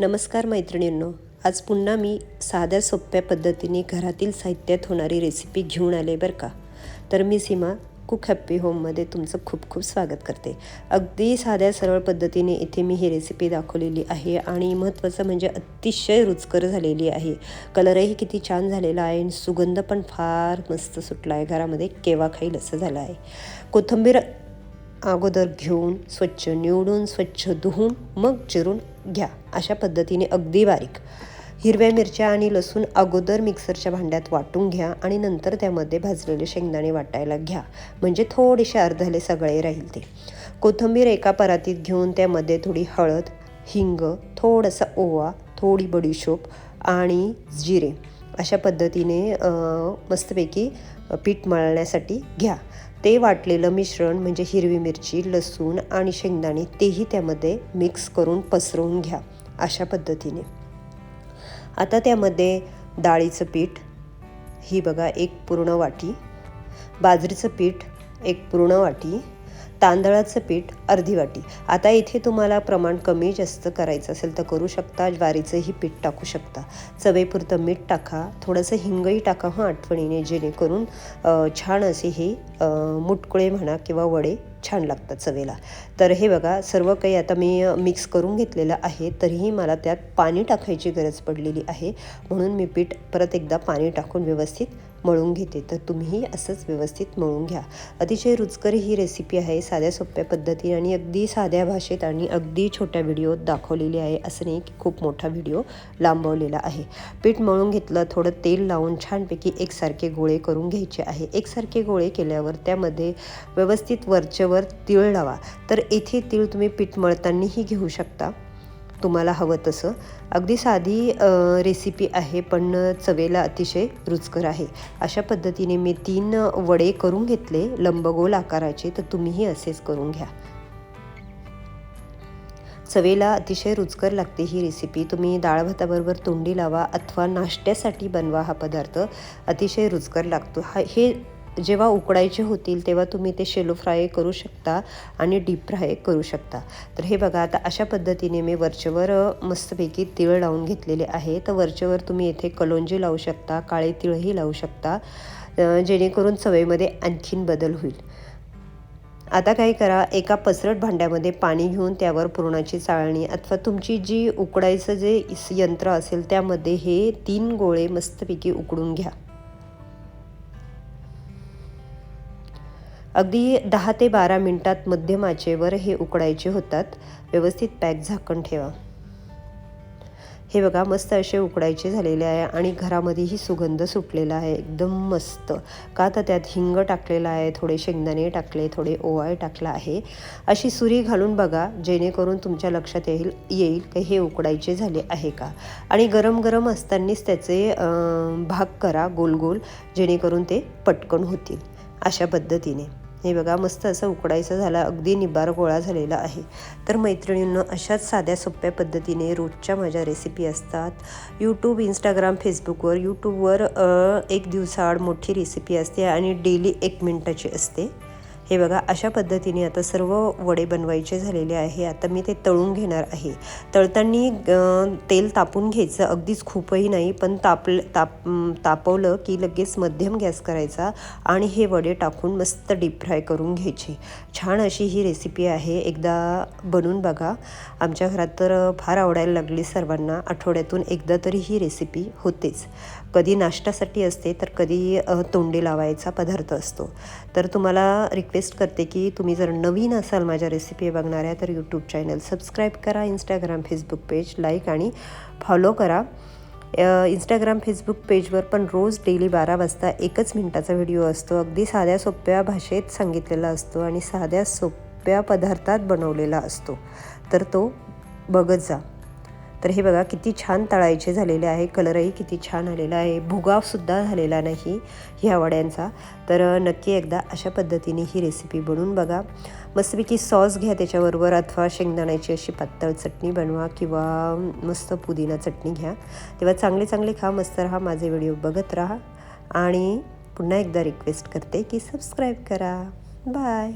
नमस्कार मैत्रिणींनो आज पुन्हा मी साध्या सोप्या पद्धतीने घरातील साहित्यात होणारी रेसिपी घेऊन आले बरं का? तर मी सीमा कुक हॅप्पी होममध्ये तुमचं खूप खूप स्वागत करते. अगदी साध्या सरळ पद्धतीने इथे मी ही रेसिपी दाखवलेली आहे आणि महत्त्वाचं म्हणजे अतिशय रुचकर झालेली आहे. कलरही किती छान झालेला आहे आणि सुगंध पण फार मस्त सुटला आहे घरामध्ये केव्हा खाईल असं झालं आहे. कोथिंबीर अगोदर घेऊन स्वच्छ निवडून स्वच्छ धुवून मग चिरून घ्या. अशा पद्धतीने अगदी बारीक. हिरव्या मिरच्या आणि लसूण अगोदर मिक्सरच्या भांड्यात वाटून घ्या आणि नंतर त्यामध्ये भाजलेले शेंगदाणे वाटायला घ्या. म्हणजे थोडेसे अर्धले सगळे राहील ते. कोथिंबीर एका परातीत घेऊन त्यामध्ये थोडी हळद हिंग थोडासा ओवा थोडी बडीशोप आणि जिरे अशा पद्धतीने मस्तपैकी पीठ मळण्यासाठी घ्या. ते वाटलेलं मिश्रण म्हणजे हिरवी मिरची लसूण आणि शेंगदाणे तेही त्यामध्ये मिक्स करून पसरवून घ्या अशा पद्धतीने. आता त्यामध्ये डाळीचं पीठ ही बघा एक पूर्ण वाटी बाजरीचं पीठ एक पूर्ण वाटी तांदळाचं पीठ अर्धी वाटी. आता इथे तुम्हाला प्रमाण कमी जास्त करायचं असेल तर करू शकता. ज्वारीचंही पीठ टाकू शकता. चवेपुरतं मीठ टाका. थोडंसं हिंगही टाका हं आठवणीने जेणेकरून छान असे हे मुटकुळे म्हणा किंवा वडे छान लागतात चवेला. तर हे बघा सर्व काही आता मी मिक्स करून घेतलेलं आहे तरीही मला त्यात पाणी टाकायची गरज पडलेली आहे. म्हणून मी पीठ परत एकदा पाणी टाकून व्यवस्थित मळून घेते. तर तुम्हीही असंच व्यवस्थित मळून घ्या. अतिशय रुचकर ही रेसिपी आहे साध्या सोप्या पद्धतीने आणि अगदी साध्या भाषेत आणि अगदी छोट्या व्हिडिओत दाखवलेली आहे असं नाही की खूप मोठा व्हिडिओ लांबवलेला आहे. पीठ मळून घेतलं थोडं तेल लावून छानपैकी एकसारखे गोळे करून घ्यायचे आहे. एकसारखे गोळे केल्यावर त्यामध्ये व्यवस्थित वरच्यावर तिळ लावा. तर येथे तीळ तुम्ही पीठ मळतानाही घेऊ शकता. तुम्हाला हवं तसं. अगदी साधी रेसिपी आहे पण चवेला अतिशय रुचकर आहे. अशा पद्धतीने मी तीन वडे करून घेतले लंबगोल आकाराचे तर तुम्हीही असेच करून घ्या. चवेला अतिशय रुचकर लागते ही रेसिपी तुम्ही डाळ भाताबरोबर तोंडी लावा अथवा नाश्त्यासाठी बनवा हा पदार्थ. अतिशय रुचकर लागतो. हा हे जेव्हा उकडायचे होतील तेव्हा तुम्ही ते शेलो फ्राय करू शकता आणि डीप फ्राय करू शकता. तर हे बघा आता अशा पद्धतीने मी वरचेवर मस्तपैकी तिळ लावून घेतलेले आहे तर वरच्यावर तुम्ही इथे कलोंजी लावू शकता काळे तिळही लावू शकता जेणेकरून चवेमध्ये आणखीन बदल होईल. आता काय करा एका पसरट भांड्यामध्ये पाणी घेऊन त्यावर पुरणाची चाळणी अथवा तुमची जी उकडायचं जे यंत्र असेल त्यामध्ये हे तीन गोळे मस्तपैकी उकडून घ्या. अगदी दहा ते बारा मिनटात मध्यम आचेवर हे उकडायचे होतात. व्यवस्थित पॅक झाकण ठेवा. हे बघा मस्त असे उकडायचे झालेले आहे आणि घरामध्येही सुगंध सुटलेला आहे. एकदम मस्त. का तर त्यात हिंग टाकलेला आहे थोडे शेंगदाणे टाकले थोडे ओवाळ टाकला आहे. अशी सुरी घालून बघा जेणेकरून तुमच्या लक्षात येईल येईल की हे उकडायचे झाले आहे का. आणि गरम गरम असतानाच त्याचे भाग करा गोल गोल जेणेकरून ते पटकन होतील. अशा पद्धतीने. हे बघा मस्त असं उकडायचं झालं अगदी निबार गोळा झालेला आहे. तर मैत्रिणींनो अशाच साध्या सोप्या पद्धतीने रोजच्या माझ्या रेसिपी असतात. यूट्यूब इंस्टाग्राम फेसबुकवर यूट्यूबवर एक दिवसाआड मोठी रेसिपी असते आणि डेली एक मिनटाची असते. हे बघा अशा पद्धतीने आता सर्व वडे बनवायचे झालेले आहे. आता मी ते तळून घेणार आहे. तळताना तेल तापून घ्यायचं अगदीच खूपही नाही पण तापल ताप तापवलं की लगेच मध्यम गॅस करायचा आणि हे वडे टाकून मस्त डीप फ्राय करून घ्यायचे. छान अशी ही रेसिपी आहे. एकदा बनवून बघा. आमच्या घरात तर फार आवडायला लागली सर्वांना. आठवड्यातून एकदा तरी ही रेसिपी होतेच. कधी नाश्त्यासाठी असते तर कधी तोंडी लावायचा पदार्थ असतो. तर तुम्हाला रिक्वेस्ट करते की तुम्ही जर नवीन असाल माझ्या रेसिपी बघणाऱ्या तर यूट्यूब चॅनल सबस्क्राईब करा इंस्टाग्राम फेसबुक पेज लाईक आणि फॉलो करा. इंस्टाग्राम फेसबुक पेजवर पण रोज डेली बारा वाजता एकच मिनटाचा व्हिडिओ असतो. अगदी साध्या सोप्या भाषेत सांगितलेला असतो आणि साध्या सोप्या पदार्थात बनवलेला असतो. तर तो बघत जा. तर हे बघा किती छान तळायचे झालेले आहे. कलरही किती छान आलेला आहे. भुगावसुद्धा झालेला नाही ह्या वड्यांचा. तर नक्की एकदा अशा पद्धतीने ही रेसिपी बनवून बघा. मस्तपैकी सॉस घ्या त्याच्याबरोबर अथवा शेंगदाण्याची अशी पातळ चटणी बनवा किंवा मस्त पुदिना चटणी घ्या. तेव्हा चांगले चांगले खा मस्त राहा माझे व्हिडिओ बघत राहा. आणि पुन्हा एकदा रिक्वेस्ट करते की सबस्क्राईब करा. बाय